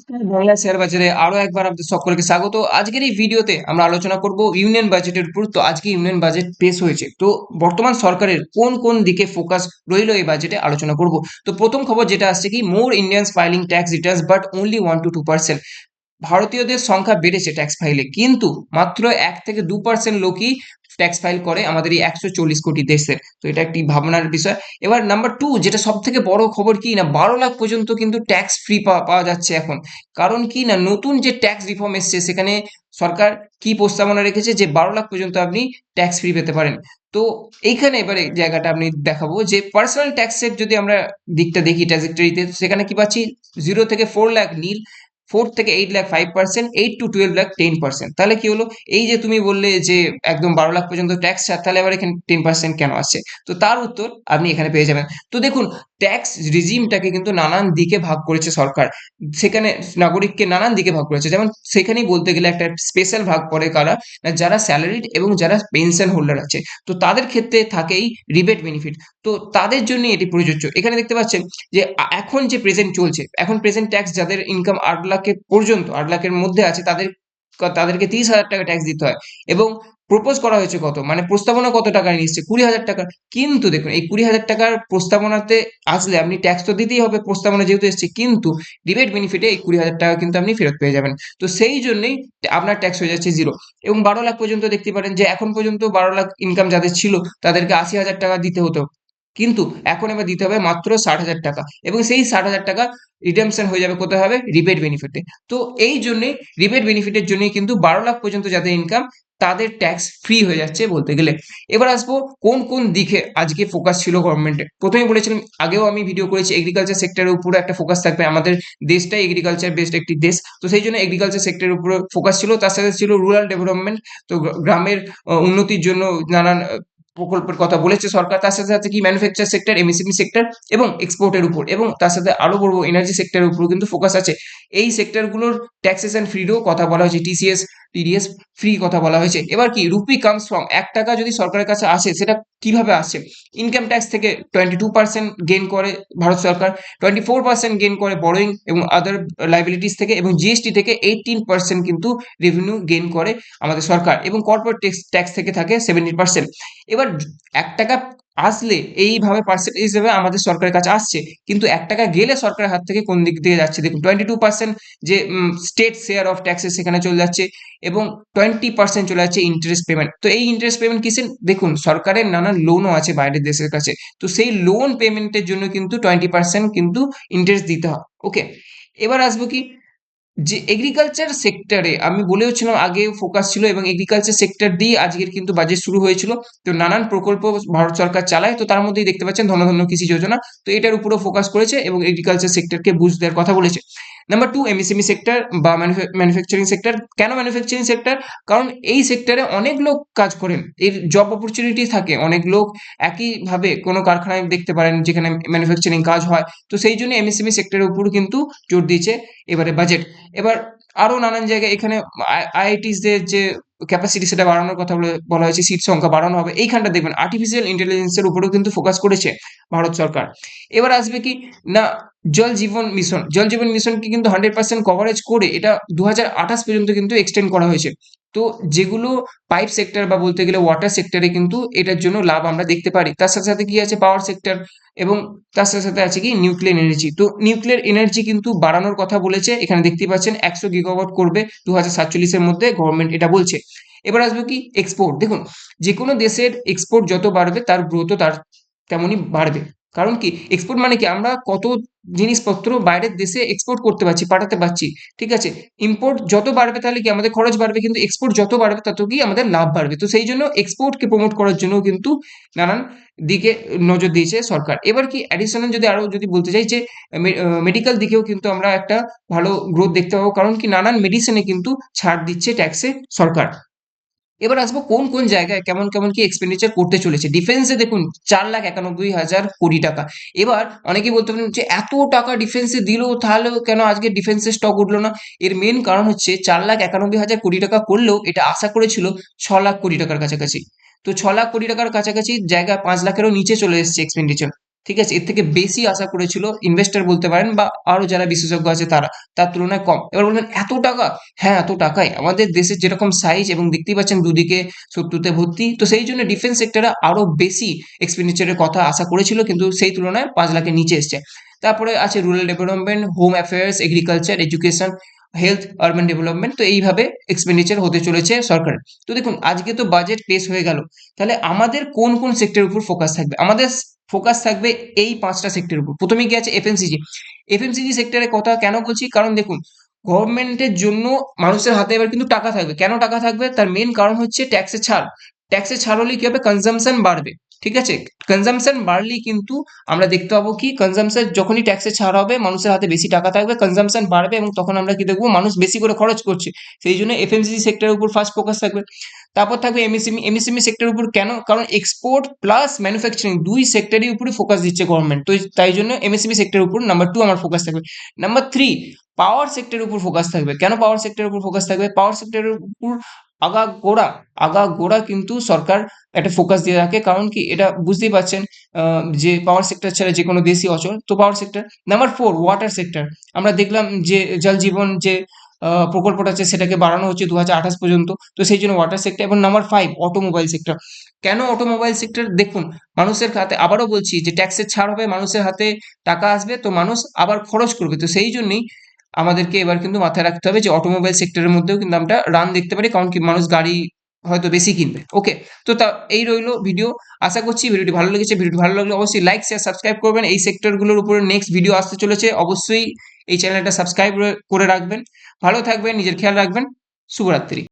নমস্কার, বাংলা শেয়ার বাজারে আরও একবার আপনাদের সকলকে স্বাগত। আজকের এই ভিডিওতে আমরা আলোচনা করব ইউনিয়ন বাজেটের উপর। তো আজকে ইউনিয়ন বাজেট পেশ হয়েছে। তো বর্তমান সরকারের কোন কোন দিকে ফোকাস রইল এই বাজেটে আলোচনা করব। তো প্রথম খবর যেটা আসছে কি more Indians filing tax returns but only one to two percent ভারতীয়দের সংখ্যা বেড়েছে ট্যাক্স ফাইলে কিন্তু মাত্র এক থেকে দু পার্সেন্ট লোকই ট্যাক্স ফাইল করে আমাদের এই একশো চল্লিশ কোটি দেশের। তো এটা একটি ভাবনার বিষয়। এবার নাম্বার টু যেটা সব থেকে বড় খবর কি না, বারো লাখ পর্যন্ত কিন্তু ট্যাক্স ফ্রি পাওয়া যাচ্ছে এখন। কারণ কি না, নতুন যে ট্যাক্স রিফর্ম এসছে, সেখানে সরকার কি প্রস্তাবনা রেখেছে যে বারো লাখ পর্যন্ত আপনি ট্যাক্স ফ্রি পেতে পারেন। তো এইখানে এবারে জায়গাটা আপনি দেখাবো যে পার্সোনাল ট্যাক্সের যদি আমরা দিকটা দেখি ট্রাজেক্টরিতে সেখানে কি পাচ্ছি? জিরো থেকে ফোর লাখ নীল। ফোর থেকে eight lakh five percent eight to twelve lakh ten percent তাহলে কি হলো? এই যে তুমি বললে যে একদম বারো লাখ পর্যন্ত ট্যাক্স ছাড় তাহলে আবার এখানে টেন পার্সেন্ট কেন আসছে? তো তার উত্তর আপনি এখানে পেয়ে যাবেন। তো দেখুন ট্যাক্স রিজিমটাকে কিন্তু নানান দিকে ভাগ করেছে সরকার। সেখানে নাগরিককে নানান দিকে ভাগ করেছে। যেমন সেখানেই বলতে গেলে একটা স্পেশাল ভাগ পড়ে কারা? যারা স্যালারিড এবং যারা পেনশন হোল্ডার আছে। তো তাদের ক্ষেত্রে থাকেই রিবেট বেনিফিট তো তাদের জন্য এটি প্রযোজ্য। এখানে দেখতে পাচ্ছেন যে, এখন যে প্রেজেন্ট চলছে, এখন প্রেজেন্ট ট্যাক্স যাদের ইনকাম আট লাখের পর্যন্ত, আট লাখের মধ্যে আছে, তাদের তাদেরকে তিরিশ হাজার টাকা ট্যাক্স দিতে হয়। এবং প্রপোজ করা হয়েছে কত? মানে প্রস্তাবনা কত টাকা এসছে? কুড়ি হাজার টাকা। কিন্তু দেখুন, এই কুড়ি হাজার টাকার প্রস্তাবনাতে আসলে আপনি ট্যাক্স তো দিতেই হবে, প্রস্তাবনা যেহেতু এসছে, কিন্তু ডিবেট বেনিফিটে এই কুড়ি হাজার টাকা কিন্তু আপনি ফেরত পেয়ে যাবেন। তো সেই জন্যই আপনার ট্যাক্স হয়ে যাচ্ছে জিরো এবং বারো লাখ পর্যন্ত দেখতে পারেন যে, এখন পর্যন্ত বারো লাখ ইনকাম যাদের ছিল, তাদেরকে আশি হাজার টাকা দিতে হতো। কিন্তু এখন এবার দিতে হবে মাত্র ষাট হাজার টাকা এবং সেই ষাট হাজার টাকা রিডেমশন হয়ে যাবে কোথায় হবে? রিবেট বেনিফিটে তো এই জন্যে রিবেট বেনিফিটের জন্যই কিন্তু বারো লাখ পর্যন্ত যাদের ইনকাম তাদের ট্যাক্স ফ্রি হয়ে যাচ্ছে বলতে গেলে। এবার আসব কোন কোন দিকে আজকে ফোকাস ছিল গভর্নমেন্টের প্রথমে বলেছিলাম, আগেও আমি ভিডিও করেছি এগ্রিকালচার সেক্টরের উপরে একটা ফোকাস থাকবে। আমাদের দেশটাই এগ্রিকালচার বেসড একটি দেশ। তো সেই জন্য এগ্রিকালচার সেক্টরের উপরে ফোকাস ছিল, তার সাথে ছিল রুরাল ডেভেলপমেন্ট তো গ্রামের উন্নতির জন্য নানান প্রকল্পের কথা বলেছে সরকার, তার সাথে সাথে কি ম্যানুফ্যাকচার সেক্টর এমএসএমই সেক্টর এবং এক্সপোর্টের উপর এবং তার সাথে আরও বলব এনার্জি সেক্টরের উপর কিন্তু ফোকাস আছে। এই সেক্টরগুলোর ট্যাক্সেশন ফ্রিডও কথা বলা হয়েছে। টিসিএস টিডিএস ফ্রি কথা বলা হয়েছে। এবার কি রুপি কামস ফ্রম এক টাকা যদি সরকারের কাছে আসে, সেটা কীভাবে আসছে? ইনকাম ট্যাক্স থেকে টোয়েন্টি টু পার্সেন্ট গেন করে ভারত সরকার টোয়েন্টি ফোর পার্সেন্ট গেন করে বড়োইং এবং আদার লাইবিলিটিস থেকে এবং জিএসটি থেকে এইটিন পার্সেন্ট কিন্তু রেভিনিউ গেন করে আমাদের সরকার এবং কর্পোরেট ট্যাক্স ট্যাক্স থেকে থাকে সেভেন্টি পার্সেন্ট এবার এক টাকা আসলে এইভাবে পার্সেন্টেজ হিসেবে আমাদের সরকারের কাছে আসছে। কিন্তু এক টাকা গেলে সরকারের হাত থেকে কোন দিক দিয়ে যাচ্ছে? দেখুন টোয়েন্টি টু পার্সেন্ট যে স্টেট শেয়ার অফ ট্যাক্সেস সেখানে চলে যাচ্ছে এবং টোয়েন্টি পার্সেন্ট চলে যাচ্ছে ইন্টারেস্ট পেমেন্ট তো এই ইন্টারেস্ট পেমেন্ট কিসের? দেখুন, সরকারের নানান লোনও আছে বাইরের দেশের কাছে। তো সেই লোন পেমেন্টের জন্য কিন্তু টোয়েন্টি পার্সেন্ট কিন্তু ইন্টারেস্ট দিতে হয়। ওকে এবার আসব কি? যে এগ্রিকালচার সেক্টরে আমি বলেওছিলাম আগে ফোকাস ছিল এবং এগ্রিকালচার সেক্টর দিয়ে আজকের কিন্তু বাজেট শুরু হয়েছিল। তো নানান প্রকল্প ভারত সরকার চালায়, তো তার মধ্যেই দেখতে পাচ্ছেন ধনধন্য কৃষি যোজনা, তো এটার উপরও ফোকাস করেছে এবং এগ্রিকালচার সেক্টরকে বুঝ দেওয়ার কথা বলেছে। নাম্বার টু এমএসএমই সেক্টর বা ম্যানুফ্যাকচারিং সেক্টর কেন ম্যানুফ্যাকচারিং সেক্টর কারণ এই সেক্টরে অনেক লোক কাজ করেন এর জব অপরচুনিটি থাকে। অনেক লোক একইভাবে কোনো কারখানায় দেখতে পারেন যেখানে ম্যানুফ্যাকচারিং কাজ হয়। তো সেই জন্য এমএসএমই সেক্টরের উপর কিন্তু জোর দিয়েছে। এবারে বাজেট এবার আরও নানান জায়গায় এখানে আইআইটিসদের যে ক্যাপাসিটি সেটা বাড়ানোর কথা বলে, বলা হয়েছে সিট সংখ্যা বাড়ানো হবে। এইখানটা দেখবেন আর্টিফিশিয়াল ইন্টেলিজেন্সের উপরেও কিন্তু ফোকাস করেছে ভারত সরকার। এবার আসবে কি, না, জল জীবন মিশন জল জীবন মিশনকে কিন্তু হান্ড্রেড পার্সেন্ট কভারেজ করে এটা দু হাজার আঠাশ পর্যন্ত কিন্তু এক্সটেন্ড করা হয়েছে। তো যেগুলো পাইপ সেক্টর বা বলতে গেলে ওয়াটার সেক্টরে কিন্তু এটার জন্য লাভ আমরা দেখতে পারি। তার সাথে সাথে কি আছে? পাওয়ার সেক্টর এবং তার সাথে সাথে আছে কি? নিউক্লিয়ার এনার্জি তো নিউক্লিয়ার এনার্জি কিন্তু বাড়ানোর কথা বলেছে। এখানে দেখতে পাচ্ছেন একশো গিগাওয়াট করবে দু হাজার সাতচল্লিশের মধ্যে গভর্নমেন্ট এটা বলছে। এবার আসবে কি? এক্সপোর্ট দেখুন যে কোনো দেশের এক্সপোর্ট যত বাড়বে, তার গ্রোথও তার তেমনই বাড়বে। কারণ কি? এক্সপোর্ট মানে কি? আমরা কত জিনিসপত্র বাইরের দেশে এক্সপোর্ট করতে পারছি, পাঠাতে পারছি, ঠিক আছে? ইম্পোর্ট যত বাড়বে তাহলে কি আমাদের খরচ বাড়বে? কিন্তু এক্সপোর্ট যত বাড়বে তত কি আমাদের লাভ বাড়বে? তো সেই জন্য এক্সপোর্টকে প্রমোট করার জন্য কিন্তু নানান দিকে নজর দিয়েছে সরকার। এবার কি অ্যাডিশনাল যদি আরও যদি বলতে চাই যে মেডিকেল দিকেও কিন্তু আমরা একটা ভালো গ্রোথ দেখতে পাবো। কারণ কি নানান মেডিসিনে কিন্তু ছাড় দিচ্ছে ট্যাক্সে সরকার। এবার আসব কোন কোন জায়গায় কেমন কেমন কি এক্সপেন্ডিচার করতে চলেছে। ডিফেন্সে দেখুন চার লাখ একানব্বই হাজার কোটি টাকা। এবার অনেকেই বলতে পারেন যে এত টাকা ডিফেন্সে দিল তাহলেও কেন আজকে ডিফেন্সের স্টক উঠল না? এর মেন কারণ হচ্ছে চার লাখ একানব্বই হাজার কোটি টাকা করলেও এটা আশা করেছিল ছ লাখ কোটি টাকার কাছাকাছি। তো ছ লাখ কোটি টাকার কাছাকাছি জায়গা পাঁচ লাখেরও নিচে চলে এসেছে এক্সপেন্ডিচার ঠিক আছে? এর থেকে বেশি আশা করেছিল ইনভেস্টর বলতে পারেন বা আরও যারা বিশেষজ্ঞ আছে তারা, তার তুলনায় কম। এবার বলবেন, এত টাকা? হ্যাঁ এত টাকাই। আমাদের দেশের যেরকম সাইজ এবং দেখতেই পাচ্ছেন দুদিকে শত্রুতে ভর্তি, তো সেই জন্য ডিফেন্স সেক্টরে আরও বেশি এক্সপেন্ডিচারের কথা আশা করেছিল, কিন্তু সেই তুলনায় পাঁচ লাখের নিচে এসছে। তারপরে আছে rural development home affairs agriculture education health urban development তো এইভাবে এক্সপেন্ডিচার হতে চলেছে সরকারের। তো দেখুন, আজকে তো বাজেট পেশ হয়ে গেল। তাহলে আমাদের কোন কোন সেক্টরের উপর ফোকাস থাকবে? আমাদের ফোকাস থাকবে এই পাঁচটা সেক্টরের উপর। প্রথমে কি আছে? এফএমসিজি এফএমসিজি সেক্টরের কথা কেন বলছি? কারণ দেখুন গভর্নমেন্টের জন্য মানুষের হাতে এবার কিন্তু টাকা থাকবে। কেন টাকা থাকবে? তার মেন কারণ হচ্ছে ট্যাক্সের ছাড়। ট্যাক্সের ছাড় হলে কি হবে? কনজামশন বাড়বে। ঠিক আছে? কনজামশন বাড়লেই কিন্তু আমরা দেখতে পাবো কি? কনজামশন যখনই ট্যাক্সে ছাড় হবে, মানুষের হাতে বেশি টাকা থাকবে কনজামশন বাড়বে এবং তখন আমরা কি দেখব? মানুষ বেশি করে খরচ করছে। সেই জন্য এফএমসিজি সেক্টরের উপর ফার্স্ট ফোকাস থাকবে। তারপর থাকবে এমএসএমই এমএসএমই সেক্টরের উপর কেন? কারণ এক্সপোর্ট প্লাস ম্যানুফ্যাকচারিং দুই সেক্টরের উপরে ফোকাস দিচ্ছে গভর্নমেন্ট তো তাই জন্য এমএসএমই সেক্টরের উপর নাম্বার টু আমার ফোকাস থাকবে। নাম্বার থ্রি পাওয়ার সেক্টরের উপর ফোকাস থাকবে। কেন পাওয়ার সেক্টরের উপর ফোকাস থাকবে? পাওয়ার সেক্টরের উপর আগা গোড়া আগা গোড়া কিন্তু সরকার একটা ফোকাস দিয়ে রাখে কারণ কি? এটা বুঝতেই পারছেন যে পাওয়ার সেক্টর ছাড়া যে কোনো দেশই অচল। তো power sector number four water sector আমরা দেখলাম যে জল জীবন যে প্রকল্পটা আছে সেটাকে বাড়ানো হচ্ছে দু হাজার আঠাশ পর্যন্ত। তো সেই জন্য ওয়াটার সেক্টর এবং নাম্বার ফাইভ অটোমোবাইল সেক্টর কেন অটোমোবাইল সেক্টর দেখুন, মানুষের হাতে, আবারও বলছি যে ট্যাক্সের ছাড় হবে, মানুষের হাতে টাকা আসবে, তো মানুষ আবার খরচ করবে। তো সেই জন্যই আমাদেরকে এবার কিন্তু মাথায় রাখতে হবে যে অটোমোবাইল সেক্টরের মধ্যেও কিন্তু আমরা রান দেখতে পারি, কারণ কি মানুষ গাড়ি হয়তো বেশি কিনবে। ওকে তো তা, এই রইল ভিডিও আশা করছি ভিডিওটি ভালো লেগেছে। ভিডিওটি ভালো লাগলে অবশ্যই লাইক শেয়ার সাবস্ক্রাইব করবেন। এই সেক্টরগুলোর উপরে নেক্সট ভিডিও আসতে চলেছে, অবশ্যই এই চ্যানেলটা সাবস্ক্রাইব করে রাখবেন। ভালো থাকবেন নিজের খেয়াল রাখবেন। শুভরাত্রি।